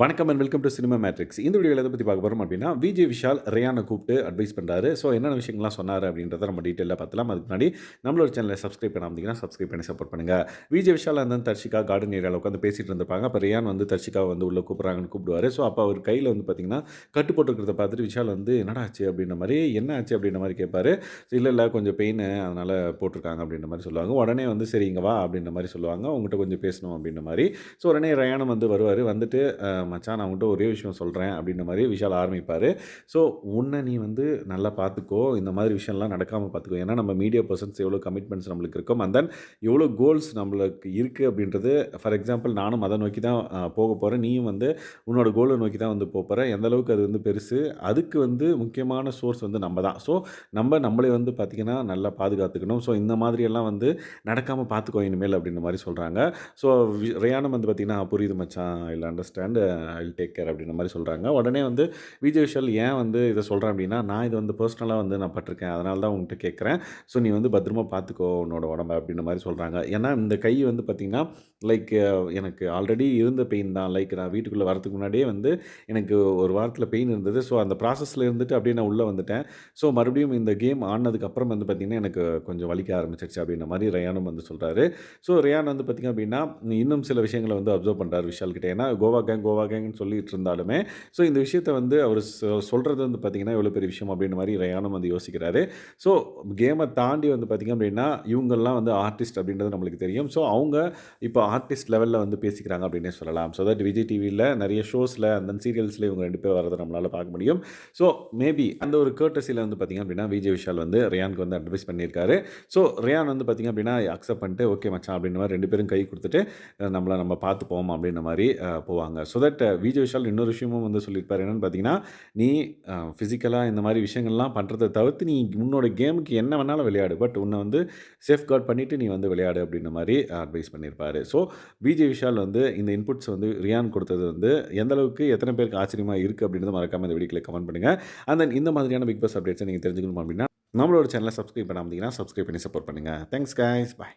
வணக்கம் and welcome to cinema matrix இந்த வீடியோவில் எதை பற்றி பார்க்க போகிறோம் அப்படின்னா விஜய் விஷால் ரேயானை கூப்பிட்டு அட்வைஸ் பண்ணுறாரு ஸோ என்னென்ன விஷயங்கள்லாம் சொன்னார் அப்படின்றத நம்ம டீட்டெயிலாக பார்த்துலாம். அதுக்கு முன்னாடி நம்மளோட சேனலை சப்ஸ்கிரைப் பண்ணாமல் சப்ஸ்கிரைப் பண்ணி சப்போர்ட் பண்ணுங்கள் விஜய் விஷால் அந்த தர்ஷிகா கார்டன் ஏரியாவில் உட்காந்து பேசிகிட்டு இருந்திருப்பாங்க. அப்போ ரியான் வந்து தர்ஷிகாவை வந்து உள்ளே கூப்பிட்றாங்கன்னு கூப்பிடுவார். ஸோ அப்போ அவர் கையில் வந்து பார்த்திங்கன்னா கட்டு போட்டுருக்கிறத பார்த்துட்டு விஷால் வந்து என்னடா ஆச்சு? அப்படின்ற மாதிரி என்ன ஆச்சு? அப்படின்ற மாதிரி கேட்பார். இல்லை இல்லை கொஞ்சம் பெயின் அதனால் போட்டிருக்காங்க. அப்படின்ற மாதிரி சொல்லுவாங்க. உடனே வந்து சரி இங்கே வா. அப்படின்ற மாதிரி சொல்லுவாங்க. உங்கள்கிட்ட கொஞ்சம் பேசணும். அப்படின்ற மாதிரி. ஸோ உடனே ரயானம் வந்து வருவார். வந்துட்டு மச்சான் நான் உங்கள்கிட்ட ஒரே விஷயம் சொல்கிறேன் அப்படின்ற மாதிரி விஷால் ஆரம்பிப்பார். ஸோ உன்னை நீ வந்து நல்லா பார்த்துக்கோ இந்த மாதிரி விஷயம்லாம் நடக்காமல் பார்த்துக்கோ ஏன்னா நம்ம மீடியா பர்சன்ஸ் எவ்வளோ கமிட்மெண்ட்ஸ் நம்மளுக்கு இருக்கும் அண்ட் தென் எவ்வளோ கோல்ஸ் நம்மளுக்கு இருக்குது அப்படின்றது ஃபார் எக்ஸாம்பிள் நானும் அதை நோக்கி தான் போக போகிறேன் நீயும் வந்து உன்னோட கோலை நோக்கி தான் வந்து போகிற எந்த அளவுக்கு அது வந்து பெருசு அதுக்கு வந்து முக்கியமான சோர்ஸ் வந்து நம்ம தான். ஸோ நம்ம நம்மளே வந்து பார்த்திங்கன்னா நல்லா பாதுகாத்துக்கணும். ஸோ இந்த மாதிரியெல்லாம் வந்து நடக்காமல் பார்த்துக்கோ இனிமேல் அப்படின்ற மாதிரி சொல்கிறாங்க ஸோ ரயானம் வந்து பார்த்திங்கன்னா புரியுது மச்சான் இல்லை அண்டர்ஸ்டாண்டு. ஐ டேக் கேர் அப்படின்ற மாதிரி சொல்கிறாங்க உடனே வந்து விஜய் விஷால் ஏன் வந்து இதை சொல்கிறேன் அப்படின்னா நான் இது வந்து பர்சனலாக வந்து நான் பட்டிருக்கேன். அதனால தான் உங்கள்கிட்ட கேட்குறேன் ஸோ நீ வந்து பத்திரமா பார்த்துக்கோ உன்னோட உடம்ப அப்படின்ற மாதிரி சொல்கிறாங்க ஏன்னா இந்த கை வந்து பார்த்திங்கன்னா லைக் எனக்கு ஆல்ரெடி இருந்த பெயின் தான். லைக் நான் வீட்டுக்குள்ளே வரதுக்கு முன்னாடியே வந்து எனக்கு ஒரு வாரத்தில் பெயின் இருந்தது. ஸோ அந்த ப்ராசஸில் இருந்துட்டு அப்படியே நான் உள்ளே வந்துட்டேன். ஸோ மறுபடியும் இந்த கேம் ஆனதுக்கப்புறம் வந்து பார்த்திங்கன்னா எனக்கு கொஞ்சம் வலிக்க ஆரம்பிச்சிருச்சு அப்படின்ற மாதிரி ரயானும் வந்து சொல்கிறாரு ஸோ ரயான் வந்து பார்த்திங்க அப்படின்னா இன்னும் சில விஷயங்களை வந்து அப்சர்வ் பண்ணுறாரு விஷால் ஏன்னா கோவா கேங் கோவா கேங்னு சொல்லிட்டு இருந்தாலுமே ஸோ இந்த விஷயத்தை வந்து அவர் சொல்கிறது வந்து பார்த்திங்கன்னா எவ்வளோ பெரிய விஷயம் அப்படின்ற மாதிரி ரயானும் வந்து யோசிக்கிறாரு. ஸோ கேமை தாண்டி வந்து பார்த்திங்க அப்படின்னா இவங்கெல்லாம் வந்து ஆர்டிஸ்ட் அப்படின்றது நம்மளுக்கு தெரியும். ஸோ அவங்க இப்போ ஆர்டிஸ்ட் லெவலில் வந்து பேசிக்கிறாங்க அப்படின்னே சொல்லலாம். ஸோ தட் விஜய் டிவியில் நிறைய ஷோஸில் அந்த சீரியல்ஸில் இவங்க ரெண்டு பேர் வரதை நம்மளால் பார்க்க முடியும். ஸோ மேபி அந்த ஒரு கேர்டஸியில் வந்து பார்த்திங்க அப்படின்னா விஜய் விஷால் வந்து ரியானுக்கு வந்து அட்வைஸ் பண்ணியிருக்காரு. ஸோ ரியான் வந்து பார்த்திங்க அப்படின்னா அக்செப்ட் பண்ணிட்டு ஓகே மச்சான் அப்படின்ற மாதிரி ரெண்டு பேரும் கை கொடுத்துட்டு நம்மளை நம்ம பார்த்து போவோம் அப்படின்ற மாதிரி போவாங்க. ஸோ தட் விஜய் விஷால் இன்னொரு விஷயமும் வந்து சொல்லியிருப்பார். என்னென்னு பார்த்தீங்கன்னா நீ ஃபிசிக்கலாக இந்த மாதிரி விஷயங்கள்லாம் பண்ணுறதை தவிர்த்து நீ உன்னோட கேமுக்கு என்ன வேணாலும் விளையாடு. பட் உன்னை வந்து சேஃப் கார்ட் பண்ணிவிட்டு நீ வந்து விளையாடு அப்படின்ற மாதிரி அட்வைஸ் பண்ணியிருப்பாரு. ஸோ விஜய் விஷால் வந்து இந்த இன்புட்ஸ் வந்து ரியான் கொடுத்தது வந்து எந்த அளவுக்கு எத்தனை பேருக்கு ஆச்சரியமாக இருக்குது அப்படின்றத மறக்காமல் இந்த வீடியோவில் கமெண்ட் பண்ணுங்கள் அண்ட் தென் இந்த மாதிரியான பிக் பாஸ் அப்டேட்ஸை நீங்கள் தெரிஞ்சுக்கணும் அப்படின்னா நம்மளோட சேனலை சப்ஸ்கிரைப் பண்ணாமல் சப்ஸ்கிரைப் பண்ணி சப்போர்ட் பண்ணுங்கள் தேங்க்ஸ் கைஸ் பாய்